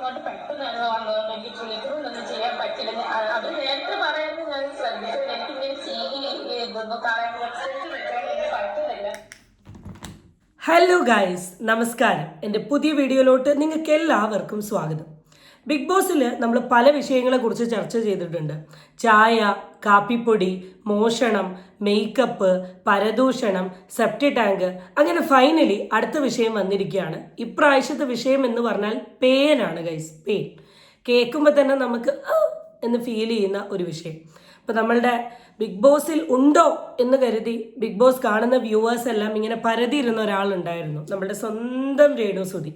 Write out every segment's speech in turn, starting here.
ഇങ്ങോട്ട് പെട്ടെന്ന് വന്നതുകൊണ്ട് എനിക്ക് ട്രീറ്റ്മെന്റ് ചെയ്യാൻ പറ്റില്ല. അത് നേരത്തെ പറയാമെന്ന് ഞാൻ ശ്രദ്ധിച്ചു. എനിക്കിങ്ങനെ സീനി ഇതൊന്നും കാരണം വെക്കാൻ പറ്റുന്നില്ല. ഹലോ ഗായ്സ് നമസ്കാരം. എന്റെ പുതിയ വീഡിയോയിലോട്ട് നിങ്ങൾക്ക് എല്ലാവർക്കും സ്വാഗതം. ബിഗ് ബോസിൽ നമ്മൾ പല വിഷയങ്ങളെക്കുറിച്ച് ചർച്ച ചെയ്തിട്ടുണ്ട്. ചായ കാപ്പിപ്പൊടി മോഷണം മേക്കപ്പ് പരദൂഷണം സെപ്റ്റി ടാങ്ക് അങ്ങനെ ഫൈനലി അടുത്ത വിഷയം വന്നിരിക്കുകയാണ്. ഇപ്രാവശ്യത്തെ വിഷയം എന്ന് പറഞ്ഞാൽ പേനാണ് ഗൈസ് പേൻ. കേൾക്കുമ്പോൾ തന്നെ നമുക്ക് എന്ന് ഫീൽ ചെയ്യുന്ന ഒരു വിഷയം. അപ്പോൾ നമ്മളുടെ ബിഗ് ബോസിൽ ഉണ്ടോ എന്ന് കരുതി ബിഗ് ബോസ് കാണുന്ന വ്യൂവേഴ്സ് എല്ലാം ഇങ്ങനെ പരതിയിരുന്ന ഒരാളുണ്ടായിരുന്നു. നമ്മുടെ സ്വന്തം രേണു സുധി.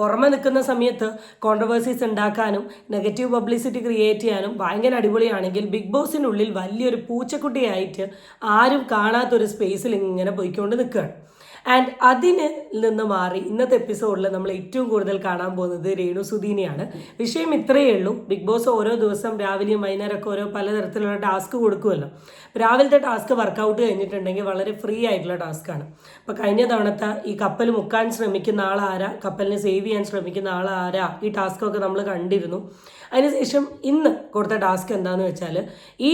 പുറമെ നിൽക്കുന്ന സമയത്ത് കോൺട്രവേഴ്സീസ് ഉണ്ടാക്കാനും നെഗറ്റീവ് പബ്ലിസിറ്റി ക്രിയേറ്റ് ചെയ്യാനും ഭയങ്കര അടിപൊളിയാണെങ്കിൽ ബിഗ് ബോസിനുള്ളിൽ വലിയൊരു പൂച്ചക്കുട്ടിയായിട്ട് ആരും കാണാത്തൊരു സ്പേസിൽ ഇങ്ങനെ പോയിക്കൊണ്ട് നിൽക്കുകയാണ് ആൻഡ് അതിന് നിന്ന് മാറി ഇന്നത്തെ എപ്പിസോഡിൽ നമ്മൾ ഏറ്റവും കൂടുതൽ കാണാൻ പോകുന്നത് രേണു സുധീനെയാണ്. വിഷയം ഇത്രയേ ഉള്ളൂ. ബിഗ് ബോസ് ഓരോ ദിവസം രാവിലെയും വൈകുന്നേരമൊക്കെ ഓരോ പലതരത്തിലുള്ള ടാസ്ക് കൊടുക്കുമല്ലോ. രാവിലത്തെ ടാസ്ക് വർക്കൗട്ട് കഴിഞ്ഞിട്ടുണ്ടെങ്കിൽ വളരെ ഫ്രീ ആയിട്ടുള്ള ടാസ്ക്കാണ് അപ്പോൾ കഴിഞ്ഞ തവണത്തെ ഈ കപ്പൽ മുക്കാൻ ശ്രമിക്കുന്ന ആളാരാ കപ്പലിനെ സേവ് ചെയ്യാൻ ശ്രമിക്കുന്ന ആളാരാ ഈ ടാസ്ക്കൊക്കെ നമ്മൾ കണ്ടിരുന്നു. അതിനുശേഷം ഇന്ന് കൊടുത്ത ടാസ്ക് എന്താണെന്ന് വെച്ചാൽ ഈ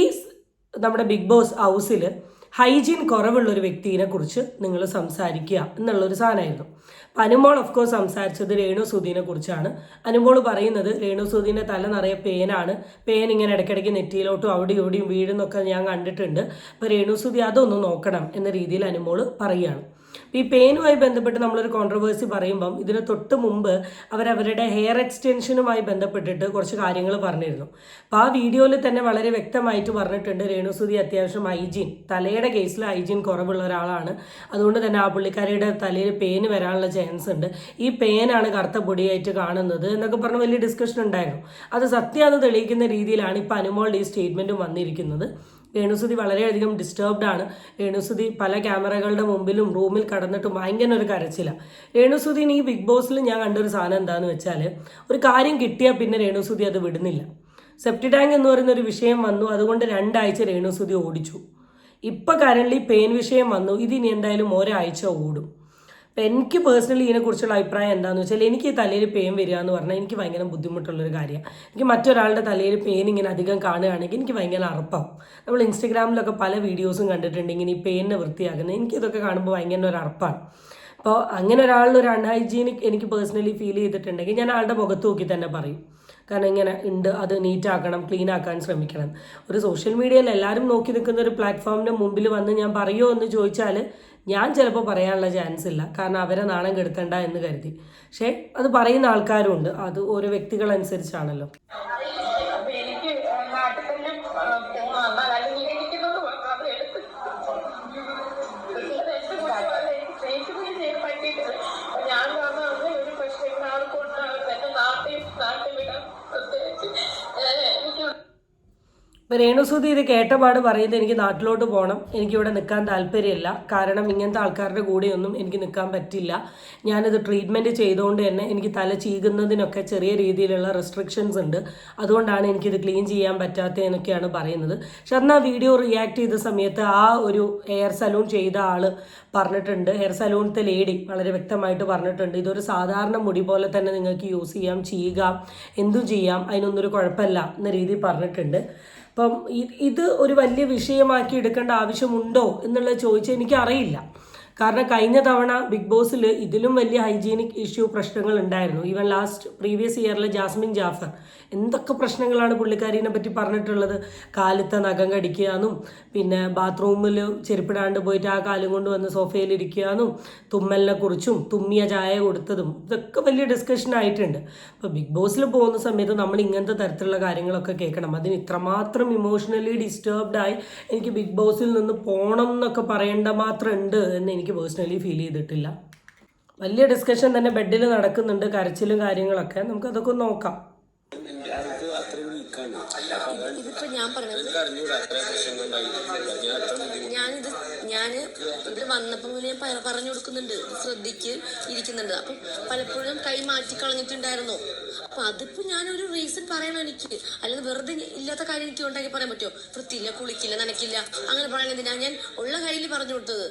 നമ്മുടെ ബിഗ് ബോസ് ഹൗസിൽ ഹൈജീൻ കുറവുള്ള ഒരു വ്യക്തിയെ കുറിച്ച് നിങ്ങൾ സംസാരിക്കുക എന്നുള്ളൊരു സാധനമായിരുന്നു. അപ്പം അനുമോൾ ഓഫ് കോഴ്സ് സംസാരിച്ചത് രേണു സുധീനെ കുറിച്ചാണ്. അനുമോൾ പറയുന്നത് രേണു സുധീന്റെ തല നിറയെ പേനാണ്. പേൻ ഇങ്ങനെ ഇടയ്ക്കിടയ്ക്ക് നെറ്റിയിലോട്ടും അവിടെയും ഇവിടെയും വീഴുന്നൊക്കെ ഞാൻ കണ്ടിട്ടുണ്ട്. അപ്പോൾ രേണു സുധി അതൊന്ന് നോക്കണം എന്ന രീതിയിൽ അനുമോൾ പറയുകയാണ്. ഈ പെയിനുമായി ബന്ധപ്പെട്ട് നമ്മളൊരു കോൺട്രവേഴ്സി പറയുമ്പം ഇതിന് തൊട്ട് മുമ്പ് അവരവരുടെ ഹെയർ എക്സ്റ്റൻഷനുമായി ബന്ധപ്പെട്ടിട്ട് കുറച്ച് കാര്യങ്ങൾ പറഞ്ഞിരുന്നു. അപ്പോൾ ആ വീഡിയോയിൽ തന്നെ വളരെ വ്യക്തമായിട്ട് പറഞ്ഞിട്ടുണ്ട് രേണുസുതി അത്യാവശ്യം ഹൈജീൻ തലയുടെ കേസിൽ ഹൈജീൻ കുറവുള്ള ഒരാളാണ്. അതുകൊണ്ട് തന്നെ ആ പുള്ളിക്കാരിയുടെ തലയിൽ പേന് വരാനുള്ള ചാൻസ് ഉണ്ട്. ഈ പേനാണ് കറുത്ത പൊടിയായിട്ട് കാണുന്നത് എന്നൊക്കെ പറഞ്ഞ് വലിയ ഡിസ്കഷൻ ഉണ്ടായിരുന്നു. അത് സത്യം അത് തെളിയിക്കുന്ന രീതിയിലാണ് ഇപ്പോൾ അനുമോളുടെ ഈ സ്റ്റേറ്റ്മെന്റും വന്നിരിക്കുന്നത്. രേണുസുതി വളരെയധികം ഡിസ്റ്റർബ്ഡ് ആണ്. രേണുസുതി പല ക്യാമറകളുടെ മുമ്പിലും റൂമിൽ കടന്നിട്ട് ഭയങ്കര ഒരു കരച്ചിലാണ് രേണുസുതിന് ഈ ബിഗ് ബോസിൽ ഞാൻ കണ്ടൊരു സാധനം എന്താണെന്ന് വെച്ചാൽ ഒരു കാര്യം കിട്ടിയാൽ പിന്നെ രേണുസുതി അത് വിടുന്നില്ല. സെപ്റ്റി ടാങ്ക് എന്ന് പറയുന്ന ഒരു വിഷയം വന്നു. അതുകൊണ്ട് രണ്ടാഴ്ച രേണുസുതി ഓടിച്ചു. ഇപ്പം കരണ്ടി പെയിൻ വിഷയം വന്നു. ഇതിനി എന്തായാലും ഒരാഴ്ച ഓടും. അപ്പം എനിക്ക് പേഴ്സണലി ഇതിനെക്കുറിച്ചുള്ള അഭിപ്രായം എന്താണെന്ന് വെച്ചാൽ എനിക്ക് തലയിൽ പെയിൻ വരിക എന്ന് പറഞ്ഞാൽ എനിക്ക് ഭയങ്കര ബുദ്ധിമുട്ടുള്ളൊരു കാര്യമാണ് എനിക്ക് മറ്റൊരാളുടെ തലയിൽ പെയിൻ ഇങ്ങനെ അധികം കാണുകയാണെങ്കിൽ എനിക്ക് ഭയങ്കര അറപ്പാവും. നമ്മൾ ഇൻസ്റ്റഗ്രാമിലൊക്കെ പല വീഡിയോസും കണ്ടിട്ടുണ്ട് ഇങ്ങനെ ഈ പെയിനെ വൃത്തിയാക്കുന്നത്. എനിക്കിതൊക്കെ കാണുമ്പോൾ ഭയങ്കര ഒരു അറപ്പാണ്. അപ്പോൾ അങ്ങനെ ഒരാളുടെ ഒരു അൺഹൈജീനിക് എനിക്ക് പേഴ്സണലി ഫീൽ ചെയ്തിട്ടുണ്ടെങ്കിൽ ഞാൻ ആളുടെ മുഖത്ത് നോക്കി തന്നെ പറയും. കാരണം ഇങ്ങനെ ഉണ്ട് അത് നീറ്റ് ആക്കണം ക്ലീൻ ആക്കാൻ ശ്രമിക്കണം. ഒരു സോഷ്യൽ മീഡിയയിൽ എല്ലാവരും നോക്കി നിൽക്കുന്ന ഒരു പ്ലാറ്റ്ഫോമിന്റെ മുമ്പിൽ വന്ന് ഞാൻ പറയുമോ എന്ന് ചോദിച്ചാൽ ഞാൻ ചിലപ്പോൾ പറയാനുള്ള ചാൻസ് ഇല്ല. കാരണം അവരെ നാണം കെടുത്തണ്ട എന്ന് കരുതി. പക്ഷേ അത് പറയുന്ന ആൾക്കാരും ഉണ്ട് അത് ഓരോ വ്യക്തികളനുസരിച്ചാണല്ലോ. ഇപ്പോൾ രേണുസൂതി ഇത് കേട്ടപാട് പറയുന്നത് എനിക്ക് നാട്ടിലോട്ട് പോകണം എനിക്കിവിടെ നിൽക്കാൻ താല്പര്യമില്ല. കാരണം ഇങ്ങനത്തെ ആൾക്കാരുടെ കൂടെയൊന്നും എനിക്ക് നിൽക്കാൻ പറ്റില്ല. ഞാനിത് ട്രീറ്റ്മെന്റ് ചെയ്തുകൊണ്ട് തന്നെ എനിക്ക് തല ചീകുന്നതിനൊക്കെ ചെറിയ രീതിയിലുള്ള റെസ്ട്രിക്ഷൻസ് ഉണ്ട്. അതുകൊണ്ടാണ് എനിക്കിത് ക്ലീൻ ചെയ്യാൻ പറ്റാത്തതെന്നൊക്കെയാണ് പറയുന്നത്. പക്ഷെ അന്ന് വീഡിയോ റിയാക്ട് ചെയ്ത സമയത്ത് ആ ഒരു ഹെയർ സലൂൺ ചെയ്ത ആൾ പറഞ്ഞിട്ടുണ്ട്. ഹെയർ സലൂണിത്തെ ലേഡി വളരെ വ്യക്തമായിട്ട് പറഞ്ഞിട്ടുണ്ട്. ഇതൊരു സാധാരണ മുടി പോലെ തന്നെ നിങ്ങൾക്ക് യൂസ് ചെയ്യാം ചെയ്യുക എന്തും ചെയ്യാം. അതിനൊന്നൊരു കുഴപ്പമില്ല എന്ന രീതിയിൽ പറഞ്ഞിട്ടുണ്ട്. അപ്പം ഇത് ഒരു വലിയ വിഷയമാക്കി എടുക്കേണ്ട ആവശ്യമുണ്ടോ എന്നുള്ളത് ചോദിച്ചാൽ എനിക്കറിയില്ല. കാരണം കഴിഞ്ഞ തവണ ബിഗ് ബോസിൽ ഇതിലും വലിയ ഹൈജീനിക് ഇഷ്യൂ പ്രശ്നങ്ങൾ ഉണ്ടായിരുന്നു. ഈവൻ ലാസ്റ്റ് പ്രീവിയസ് ഇയറിലെ ജാസ്മിൻ ജാഫർ എന്തൊക്കെ പ്രശ്നങ്ങളാണ് പുള്ളിക്കാരിനെ പറ്റി പറഞ്ഞിട്ടുള്ളത്? കാലത്തെ നഖം കടിക്കുകയെന്നും പിന്നെ ബാത്റൂമിൽ ചെരുപ്പിടാണ്ട് പോയിട്ട് ആ കാലം കൊണ്ട് വന്ന് സോഫയിൽ ഇരിക്കുകയെന്നും തുമ്മലിനെ കുറിച്ചും തുമ്മിയ ചായ കൊടുത്തതും ഇതൊക്കെ വലിയ ഡിസ്കഷൻ ആയിട്ടുണ്ട്. അപ്പോൾ ബിഗ് ബോസിൽ പോകുന്ന സമയത്ത് നമ്മൾ ഇങ്ങനത്തെ തരത്തിലുള്ള കാര്യങ്ങളൊക്കെ കേൾക്കണം. അതിന് ഇത്രമാത്രം ഇമോഷണലി ഡിസ്റ്റർബ്ഡ് ആയി എനിക്ക് ബിഗ് ബോസിൽ നിന്ന് പോകണം എന്നൊക്കെ പറയേണ്ട മാത്രം ഉണ്ട് എന്ന് എനിക്ക് പേഴ്സണലി ഫീൽ ചെയ്തിട്ടില്ല. വലിയ ഡിസ്കഷൻ തന്നെ ബെഡിൽ നടക്കുന്നുണ്ട് കരച്ചിലും കാര്യങ്ങളൊക്കെ. നമുക്ക് അതൊക്കെ നോക്കാം. ഇതിപ്പോ ഞാൻ പറഞ്ഞത് ഞാനിത് ഞാൻ ഇവിടെ വന്നപ്പോ മുന്നേ പറഞ്ഞു കൊടുക്കുന്നുണ്ട്. ശ്രദ്ധിക്ക് ഇരിക്കുന്നുണ്ട്. അപ്പൊ പലപ്പോഴും കൈ മാറ്റി കളഞ്ഞിട്ടുണ്ടായിരുന്നു അപ്പൊ അതിപ്പോ ഞാനൊരു റീസൺ പറയണം എനിക്ക്. അല്ലെങ്കിൽ വെറുതെ ഇല്ലാത്ത കാര്യം എനിക്ക് ഉണ്ടാക്കി പറയാൻ പറ്റുമോ? വൃത്തിയില്ല കുളിക്കില്ല നനക്കില്ല അങ്ങനെ പറയാൻ ഞാൻ ഉള്ള കയ്യിൽ പറഞ്ഞു കൊടുത്തത്.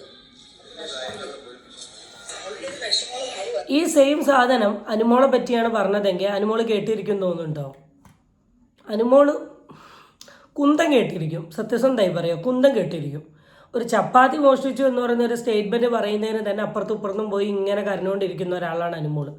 ഈ സെയിം സാധനം അനുമോളെ പറ്റിയാണ് പറഞ്ഞതെങ്കിൽ അനുമോൾ കേട്ടിരിക്കും തോന്നുന്നുണ്ടോ? അനുമോൾ കുന്തം കേട്ടിരിക്കും. സത്യസന്ധമായി പറയാം. കുന്തം കേട്ടിരിക്കും. ഒരു ചപ്പാത്തി മോഷ്ടിച്ചു എന്ന് പറയുന്ന ഒരു സ്റ്റേറ്റ്മെന്റ് പറയുന്നതിന് തന്നെ അപ്പുറത്തും ഇപ്പുറത്തും പോയി ഇങ്ങനെ കരഞ്ഞുകൊണ്ടിരിക്കുന്ന ഒരാളാണ് അനുമോൾ.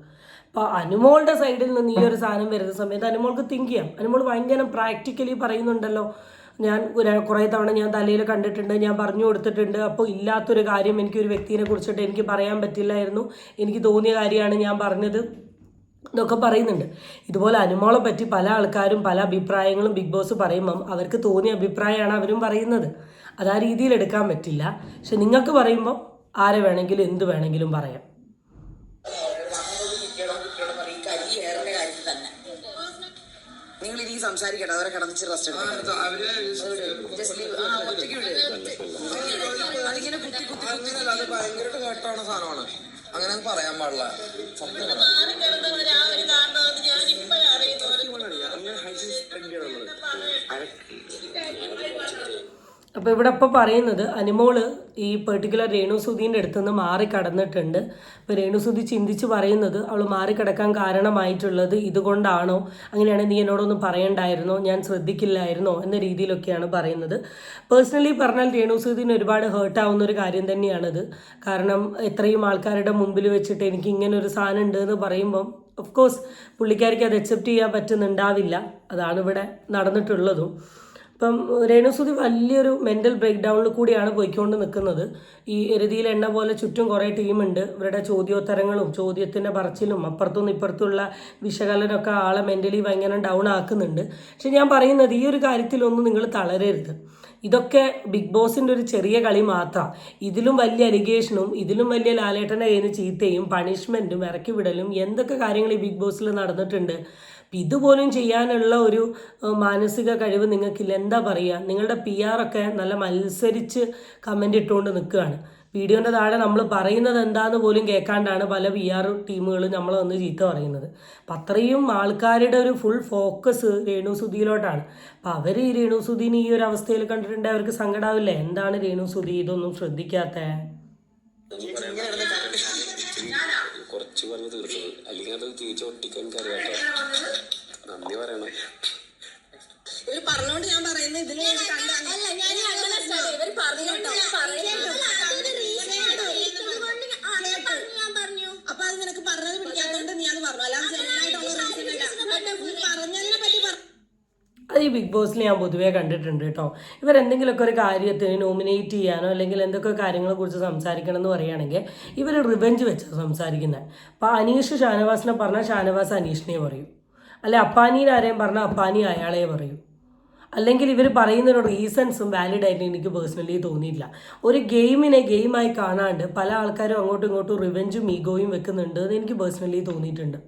അപ്പോൾ അനുമോളുടെ സൈഡിൽ നിന്ന് ഈ ഒരു സാധനം വരുന്ന സമയത്ത് അനുമോൾക്ക് തിങ്ക് ചെയ്യാം. അനുമോൾ ഭയങ്കര പ്രാക്ടിക്കലി പറയുന്നുണ്ടല്ലോ. ഞാൻ കുറേ തവണ ഞാൻ തലയിൽ കണ്ടിട്ടുണ്ട് ഞാൻ പറഞ്ഞു കൊടുത്തിട്ടുണ്ട്. അപ്പോൾ ഇല്ലാത്തൊരു കാര്യം എനിക്കൊരു വ്യക്തിയെ കുറിച്ചിട്ട് എനിക്ക് പറയാൻ പറ്റില്ലായിരുന്നു. എനിക്ക് തോന്നിയ കാര്യമാണ് ഞാൻ പറഞ്ഞത് എന്നൊക്കെ പറയുന്നുണ്ട്. ഇതുപോലെ അനുമോളെ പറ്റി പല ആൾക്കാരും പല അഭിപ്രായങ്ങളും ബിഗ് ബോസ് പറയുമ്പം അവർക്ക് തോന്നിയ അഭിപ്രായമാണ് അവരും പറയുന്നത്. അത് ആ രീതിയിൽ എടുക്കാൻ പറ്റില്ല. പക്ഷെ നിങ്ങൾക്ക് പറയുമ്പോൾ ആരെ വേണമെങ്കിലും എന്ത് വേണമെങ്കിലും പറയാം. നിങ്ങൾ ഇനി സംസാരിക്കട്ടെ അവരെ കടന്നിച്ച് റെസ്റ്റ് അതിങ്ങനെ കുത്തി കുത്തി കുത്തി അത് ഭയങ്കര കേട്ടാണ് സാധനമാണ്. അങ്ങനെ പറയാൻ പാടില്ല. സത്യം പറയാം. അങ്ങനെ ഹൈജീൻ സ്പ്രെഡ് ചെയ്യണമെന്നുള്ളത് അപ്പോൾ ഇവിടെ ഇപ്പോൾ പറയുന്നത് അനുമോൾ ഈ പെർട്ടിക്കുലർ രേണുസുധീന്റെ അടുത്ത് നിന്ന് മാറി കടന്നിട്ടുണ്ട് അപ്പോൾ രേണുസുധി ചിന്തിച്ച് പറയുന്നത് അവൾ മാറിക്കിടക്കാൻ കാരണമായിട്ടുള്ളത് ഇതുകൊണ്ടാണോ? അങ്ങനെയാണെങ്കിൽ നീ എന്നോടൊന്നും പറയണ്ടായിരുന്നോ? ഞാൻ ശ്രദ്ധിക്കില്ലായിരുന്നോ? എന്ന രീതിയിലൊക്കെയാണ് പറയുന്നത്. പേഴ്സണലി പറഞ്ഞാൽ രേണുസുധീന് ഒരുപാട് ഹേർട്ടാവുന്ന ഒരു കാര്യം തന്നെയാണിത്. കാരണം എത്രയും ആൾക്കാരുടെ മുമ്പിൽ വെച്ചിട്ട് എനിക്ക് ഇങ്ങനെ ഒരു സാധനം ഉണ്ട് എന്ന് പറയുമ്പം ഓഫ് കോഴ്സ് പുള്ളിക്കാരിക്ക് അത് അക്സെപ്റ്റ് ചെയ്യാൻ പറ്റുന്നുണ്ടാവില്ല. അതാണ് ഇവിടെ നടന്നിട്ടുള്ളതും. ഇപ്പം രേണുസുതി വലിയൊരു മെന്റൽ ബ്രേക്ക് ഡൗണിൽ കൂടിയാണ് പോയിക്കൊണ്ട് നിൽക്കുന്നത് ഈ എരുതിയിൽ എണ്ണ പോലെ ചുറ്റും കുറേ ടീമുണ്ട് ഇവരുടെ ചോദ്യോത്തരങ്ങളും ചോദ്യത്തിന്റെ പറച്ചിലും അപ്പുറത്തും ഇപ്പുറത്തുള്ള വിശകലനമൊക്കെ ആളെ മെന്റലി ഭയങ്കര ഡൗൺ ആക്കുന്നുണ്ട്. പക്ഷെ ഞാൻ പറയുന്നത് ഈ ഒരു കാര്യത്തിലൊന്നും നിങ്ങൾ തളരരുത്. ഇതൊക്കെ ബിഗ് ബോസിന്റെ ഒരു ചെറിയ കളി മാത്രം. ഇതിലും വലിയ അലിഗേഷനും ഇതിലും വലിയ ലാലേട്ടനെ കയ്യിൽ ചീത്തയും പണിഷ്മെന്റും ഇറക്കി വിടലും എന്തൊക്കെ കാര്യങ്ങൾ ഈ ബിഗ് ബോസിൽ നടന്നിട്ടുണ്ട്. ഇതുപോലും ചെയ്യാനുള്ള ഒരു മാനസിക കഴിവ് നിങ്ങൾക്കില്ല. എന്താ പറയുക നിങ്ങളുടെ പി ഒക്കെ നല്ല മത്സരിച്ച് കമന്റ് ഇട്ടുകൊണ്ട് നിൽക്കുകയാണ്. വീഡിയോന്റെ താഴെ നമ്മൾ പറയുന്നത് എന്താന്ന് പോലും കേൾക്കാണ്ടാണ് പല പി ആർ ടീമുകളും നമ്മളെ വന്ന് ചീത്ത പറയുന്നത്. അപ്പം അത്രയും ആൾക്കാരുടെ ഒരു ഫുൾ ഫോക്കസ് രേണു സുധിയിലോട്ടാണ് അപ്പം അവർ ഈ രേണു സുധീനെ ഈ ഒരു അവസ്ഥയിൽ കണ്ടിട്ടുണ്ടെങ്കിൽ അവർക്ക് സങ്കടാവില്ലേ? എന്താണ് രേണു സുധി ഇതൊന്നും ശ്രദ്ധിക്കാത്ത? കുറച്ച് പറഞ്ഞ് തീർത്തത് അല്ലെങ്കിൽ അത് തിരിച്ച് ഒട്ടിക്കാൻ എനിക്കറിയാട്ടോ നന്ദി പറയണം. ഇവർ പറഞ്ഞോണ്ട് ഞാൻ പറയുന്നത് കണ്ടാ അല്ല ഞാൻ അങ്ങനെ ഇവർ പറഞ്ഞോട്ടോ ഞാൻ പറഞ്ഞു അപ്പൊ അത് നിനക്ക് പറഞ്ഞത് പിടിക്കാത്തോണ്ട് നീ അത് പറ്റി പറ. അത് ഈ ബിഗ് ബോസിൽ ഞാൻ പൊതുവേ കണ്ടിട്ടുണ്ട് കേട്ടോ. ഇവരെന്തെങ്കിലുമൊക്കെ ഒരു കാര്യത്തിന് നോമിനേറ്റ് ചെയ്യാനോ അല്ലെങ്കിൽ എന്തൊക്കെ കാര്യങ്ങളെ കുറിച്ച് സംസാരിക്കണം എന്ന് പറയുകയാണെങ്കിൽ ഇവർ റിവെഞ്ച് വെച്ച് സംസാരിക്കുന്നത് അപ്പോൾ അനീഷ് ഷാനവാസിനെ പറഞ്ഞാൽ ഷാനവാസ് അനീഷിനെ പറയും. അല്ലെ അപ്പാനീനെ ആരെയും പറഞ്ഞാൽ അപ്പാനി അയാളെ പറയും. അല്ലെങ്കിൽ ഇവർ പറയുന്ന റീസൺസും വാലിഡ് ആയിട്ട് എനിക്ക് പേഴ്സണലി തോന്നിയില്ല ഒരു ഗെയിമിനെ ഗെയിമായി കാണാണ്ട് പല ആൾക്കാരും അങ്ങോട്ടും ഇങ്ങോട്ടും റിവെഞ്ചും ഈഗോയും വെക്കുന്നുണ്ട് എന്ന് എനിക്ക് പേഴ്സണലി തോന്നിയിട്ടുണ്ട്.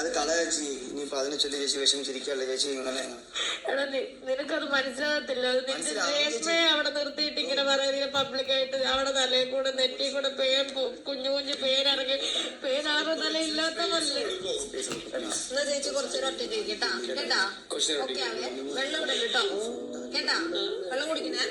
അത് കള ചേച്ചി. ഇനിയിപ്പോ അതിനെ ചൊല്ലി ചേച്ചി വിഷമിച്ചിരിക്കല്ലേ ചേച്ചി. ഇങ്ങനെ എടാ നി- നിനക്കത് മനസ്സിലാകത്തില്ല. അത് നിന്റെ രേഷ്മയെ അവിടെ നിർത്തിയിട്ട് ഇങ്ങനെ പറയുന്നത്. പബ്ലിക്കായിട്ട് അവിടെ തലയിൽ കൂടെ നെറ്റി കൂടെ പേൻ പു- കുഞ്ഞു കുഞ്ഞു പേരിറങ്ങി പേരാറ് തല ഇല്ലാത്തതല്ലേ എന്നാ ചേച്ചി കുറച്ചൊരു ഒറ്റ കേട്ടാ. കേട്ടാ? ഓക്കെ ആവേ വെള്ളം ഇടല്ലോ കേട്ടോ. കേട്ടാ? വെള്ളം കുടിക്കണേ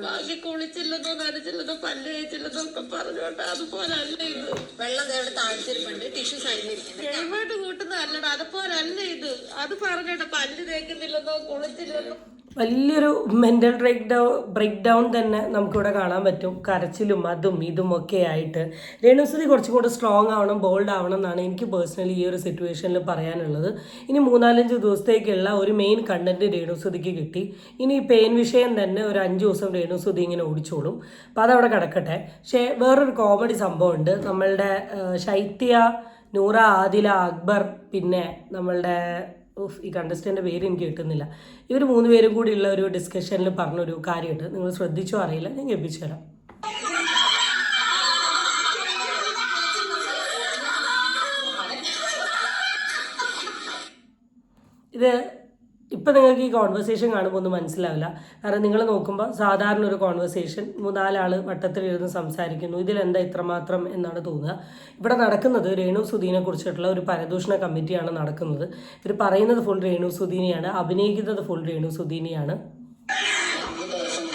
ബാക്കി കുളിച്ചില്ലെന്നോ നനച്ചില്ലെന്നോ പല്ല് കഴിച്ചില്ലെന്നോ ഒക്കെ പറഞ്ഞോട്ടെ അതുപോലല്ല ഇത്. വെള്ളം ദേ അവിടെ താഴ്ത്തിരിപ്പുണ്ട്. ടിഷ്യൂ സൈഡിലിരിക്കുന്നത് ഗെയിമായിട്ട് കൂട്ടുന്നതല്ലടാ. അതുപോലല്ല ഇത്. അത് പറഞ്ഞോട്ടെ. പല്ല് തേക്കുന്നില്ലെന്നോ കുളിച്ചില്ലെന്നോ വലിയൊരു mental breakdown breakdown തന്നെ നമുക്കിവിടെ കാണാൻ പറ്റും. കരച്ചിലും അതും ഇതും ഒക്കെ ആയിട്ട്. രേണുസുതി കുറച്ചും കൂടെ സ്ട്രോങ് ആവണം ബോൾഡ് ആവണം എന്നാണ് എനിക്ക് പേഴ്സണലി ഈ ഒരു സിറ്റുവേഷനിൽ പറയാനുള്ളത്. ഇനി മൂന്നാലഞ്ച് ദിവസത്തേക്കുള്ള ഒരു മെയിൻ കണ്ടന്റ് രേണുസുതിക്ക് കിട്ടി. ഇനി ഈ പെയിൻ വിഷയം തന്നെ ഒരു അഞ്ച് ദിവസം രേണുസുതി ഇങ്ങനെ ഓടിച്ചോളും. അപ്പോൾ അതവിടെ കിടക്കട്ടെ. പക്ഷേ വേറൊരു കോമഡി സംഭവമുണ്ട്. നമ്മളുടെ ശൈത്യ നൂറ ആദില അക്ബർ പിന്നെ നമ്മളുടെ ഈ കണ്ടസ്റ്റന്റെ പേര് എനിക്ക് കിട്ടുന്നില്ല. ഇവർ മൂന്ന് പേരും കൂടിയുള്ള ഒരു ഡിസ്കഷനിൽ പറഞ്ഞൊരു കാര്യമുണ്ട്. നിങ്ങൾ ശ്രദ്ധിച്ചോ അറിയില്ല ഞാൻ കേൾപ്പിച്ചു തരാം. ഇത് ഇപ്പം നിങ്ങൾക്ക് ഈ കോൺവെർസേഷൻ കാണുമ്പോൾ ഒന്നും മനസ്സിലാവില്ല. കാരണം നിങ്ങൾ നോക്കുമ്പോൾ സാധാരണ ഒരു കോൺവെർസേഷൻ മൂന്നാലാൾ വട്ടത്തിലിരുന്ന് സംസാരിക്കുന്നു. ഇതിലെന്താ ഇത്രമാത്രം എന്നാണ് തോന്നുക. ഇവിടെ നടക്കുന്നത് രേണു സുധീനെ കുറിച്ചിട്ടുള്ള ഒരു പരദൂഷണ കമ്മിറ്റിയാണ് നടക്കുന്നത്. ഇവർ പറയുന്നത് ഫുൾ രേണു സുധീനെയാണ്. അഭിനയിക്കുന്നത് ഫുൾ രേണു സുധീനെയാണ്. ഇരുപത്തൊന്ന്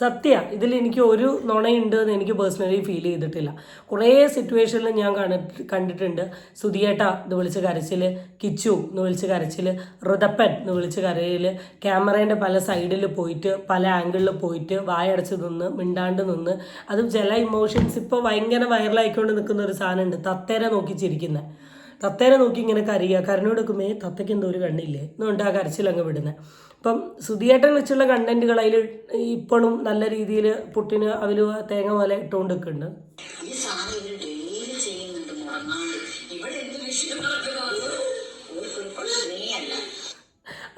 സത്യ ഇതിൽ എനിക്ക് ഒരു നുണയുണ്ട് എന്ന് എനിക്ക് പേഴ്സണലി ഫീൽ ചെയ്തിട്ടില്ല. കുറേ സിറ്റുവേഷനിൽ ഞാൻ കണ്ടിട്ട് കണ്ടിട്ടുണ്ട്. സുധിയേട്ട എന്ന് വിളിച്ച് കരച്ചിൽ കിച്ചു എന്ന് വിളിച്ച് കരച്ചിൽ ഋതപ്പൻ എന്ന് വിളിച്ച് കരയിൽ ക്യാമറേന്റെ പല സൈഡിൽ പോയിട്ട് പല ആംഗിളിൽ പോയിട്ട് വായടച്ച് നിന്ന് മിണ്ടാണ്ട് നിന്ന് അതും ചില ഇമോഷൻസ് ഇപ്പോൾ ഭയങ്കര വൈറലായിക്കൊണ്ട് നിൽക്കുന്ന ഒരു സാധനമുണ്ട് തത്തേരെ നോക്കി ചിരിക്കുന്നത് തത്തേനെ നോക്കി ഇങ്ങനെ കരയുക. കരഞ്ഞെടുക്കുമേ തത്തയ്ക്ക് എന്തോ ഒരു കണ്ണില്ലേ? എന്നുകൊണ്ട് ആ കരച്ചിലങ്ങ് വിടുന്നത് അപ്പം സുധിയേട്ടൻ വെച്ചുള്ള കണ്ടന്റുകൾ അതിൽ ഇപ്പോഴും നല്ല രീതിയിൽ പുട്ടിന് അതിൽ തേങ്ങ പോലെ ഇട്ടുകൊണ്ട് നിൽക്കുന്നുണ്ട്.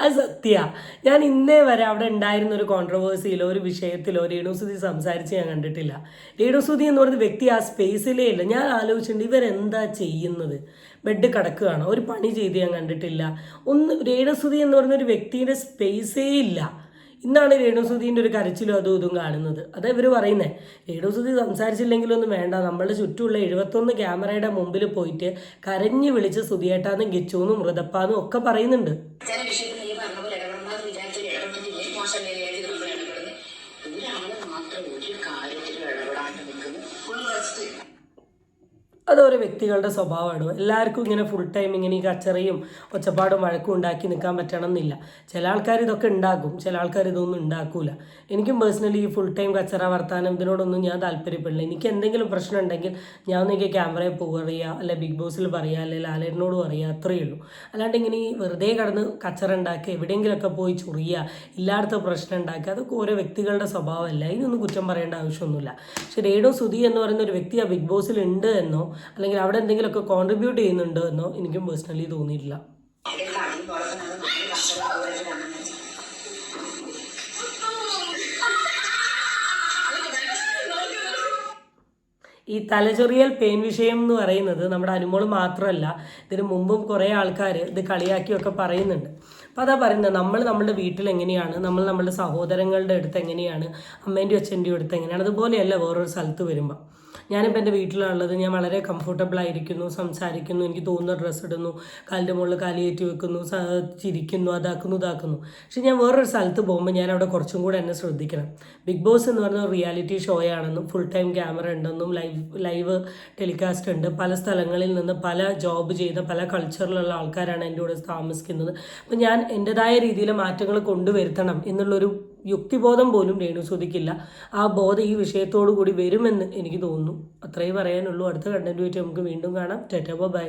അത് സത്യ. ഞാൻ ഇന്നേ വരെ അവിടെ ഉണ്ടായിരുന്ന ഒരു കോൺട്രവേഴ്സിയിലോ ഒരു വിഷയത്തിലോ രേണുസുതി സംസാരിച്ച് ഞാൻ കണ്ടിട്ടില്ല. രേണുസുതി എന്ന് പറയുന്ന വ്യക്തി ആ സ്പേസിലേ ഇല്ല. ഞാൻ ആലോചിച്ചിട്ടുണ്ട് ഇവരെന്താ ചെയ്യുന്നത്? ബെഡ് കിടക്കുകയാണ്. ഒരു പണി ചെയ്ത് ഞാൻ കണ്ടിട്ടില്ല. ഒന്ന് രേണുസുതി എന്ന് പറയുന്ന ഒരു വ്യക്തിയുടെ സ്പേസേ ഇല്ല. ഇന്നാണ് രേണുസുധീന്റെ ഒരു കരച്ചിലും അതും ഇതും കാണുന്നത്. അതാ ഇവർ പറയുന്നത് രേണുസുധി സംസാരിച്ചില്ലെങ്കിലൊന്നും വേണ്ട. നമ്മളുടെ ചുറ്റുമുള്ള എഴുപത്തൊന്ന് ക്യാമറയുടെ മുമ്പിൽ പോയിട്ട് കരഞ്ഞു വിളിച്ച് സുധിയേട്ടാന്നും ഗിച്ചുന്നും മൃതപ്പാന്നും ഒക്കെ പറയുന്നുണ്ട്. അതോരോ വ്യക്തികളുടെ സ്വഭാവമാണ്. എല്ലാവർക്കും ഇങ്ങനെ ഫുൾ ടൈം ഇങ്ങനെ ഈ കച്ചറയും ഒച്ചപ്പാടും വഴക്കും ഉണ്ടാക്കി നിൽക്കാൻ പറ്റണം എന്നില്ല ചില ആൾക്കാർ ഇതൊക്കെ ഉണ്ടാക്കും ചില ആൾക്കാർ ഇതൊന്നും ഉണ്ടാക്കൂല. എനിക്കും പേഴ്സണലി ഈ ഫുൾ ടൈം കച്ചറ വർത്താനം ഇതിനോടൊന്നും ഞാൻ താല്പര്യപ്പെടില്ല. എനിക്ക് എന്തെങ്കിലും പ്രശ്നം ഉണ്ടെങ്കിൽ ഞാൻ ഒന്നെങ്കിൽ ക്യാമറയിൽ പോകുക അല്ലെ ബിഗ് ബോസിൽ പറയുക അല്ലെ ലാലേട്ടനോട് പറയുക അത്രയേ ഉള്ളൂ. അല്ലാണ്ട് ഇങ്ങനെ ഈ വെറുതെ കടന്ന് കച്ചറ ഉണ്ടാക്കുക എവിടെയെങ്കിലുമൊക്കെ പോയി ചൊറിയുക ഇല്ലാത്ത പ്രശ്നം ഉണ്ടാക്കുക അതൊക്കെ ഓരോ വ്യക്തികളുടെ സ്വഭാവമല്ല. ഇതിനൊന്നും കുറ്റം പറയേണ്ട ആവശ്യമൊന്നുമില്ല. പക്ഷെ രേണു സുധി എന്ന് പറയുന്ന ഒരു വ്യക്തി ആ ബിഗ് ബോസിൽ ഉണ്ട് എന്നോ അല്ലെങ്കിൽ അവിടെ എന്തെങ്കിലുമൊക്കെ കോൺട്രിബ്യൂട്ട് ചെയ്യുന്നുണ്ടോ എന്നോ എനിക്കും പേഴ്സണലി തോന്നിയിട്ടില്ല. ഈ തലചൊറിയൽ പെയിൻ വിഷയം എന്ന് പറയുന്നത് നമ്മുടെ അനുമോൾ മാത്രമല്ല ഇതിന് മുമ്പും കുറേ ആൾക്കാർ ഇത് കളിയാക്കിയൊക്കെ പറയുന്നുണ്ട്. അപ്പോൾ അതാ പറയുന്നത് നമ്മൾ നമ്മുടെ വീട്ടിൽ എങ്ങനെയാണ് നമ്മൾ നമ്മുടെ സഹോദരങ്ങളുടെ അടുത്ത് എങ്ങനെയാണ് അമ്മേന്റെയും അച്ഛന്റെയും അടുത്ത് എങ്ങനെയാണ് അതുപോലെയല്ല വേറൊരു സ്ഥലത്ത് വരുമ്പോൾ ഞാനിപ്പോൾ എന്റെ വീട്ടിലാണുള്ളത്. ഞാൻ വളരെ കംഫർട്ടബിൾ ആയിരിക്കുന്നു സംസാരിക്കുന്നു എനിക്ക് തോന്നുന്ന ഡ്രസ്സ് ഇടുന്നു കാലിന്റെ മുകളിൽ കാലിയേറ്റി വെക്കുന്നു ചിരിക്കുന്നു അതാക്കുന്നു ഇതാക്കുന്നു. പക്ഷേ ഞാൻ വേറൊരു സ്ഥലത്ത് പോകുമ്പോൾ ഞാൻ അവിടെ കുറച്ചും കൂടെ എന്നെ ശ്രദ്ധിക്കണം. ബിഗ് ബോസ് എന്ന് പറയുന്ന റിയാലിറ്റി ഷോ ആണെന്നും ഫുൾ ടൈം ക്യാമറ ഉണ്ടെന്നും ലൈവ് ലൈവ് ടെലികാസ്റ്റ് ഉണ്ട്. പല സ്ഥലങ്ങളിൽ നിന്ന് പല ജോബ് ചെയ്ത പല കൾച്ചറിലുള്ള ആൾക്കാരാണ് എന്റെ കൂടെ താമസിക്കുന്നത്. അപ്പം ഞാൻ എന്റെതായ രീതിയിൽ മാറ്റങ്ങൾ കൊണ്ടുവരുത്തണം എന്നുള്ളൊരു യുക്തിബോധം പോലും രേണുസുതിക്കില്ല ആ ബോധം ഈ വിഷയത്തോടു കൂടി വരുമെന്ന് എനിക്ക് തോന്നുന്നു. അത്രയും പറയാനുള്ളൂ. അടുത്ത വെച്ച് നമുക്ക് വീണ്ടും കാണാം. ടെറ്റബോ ബൈ.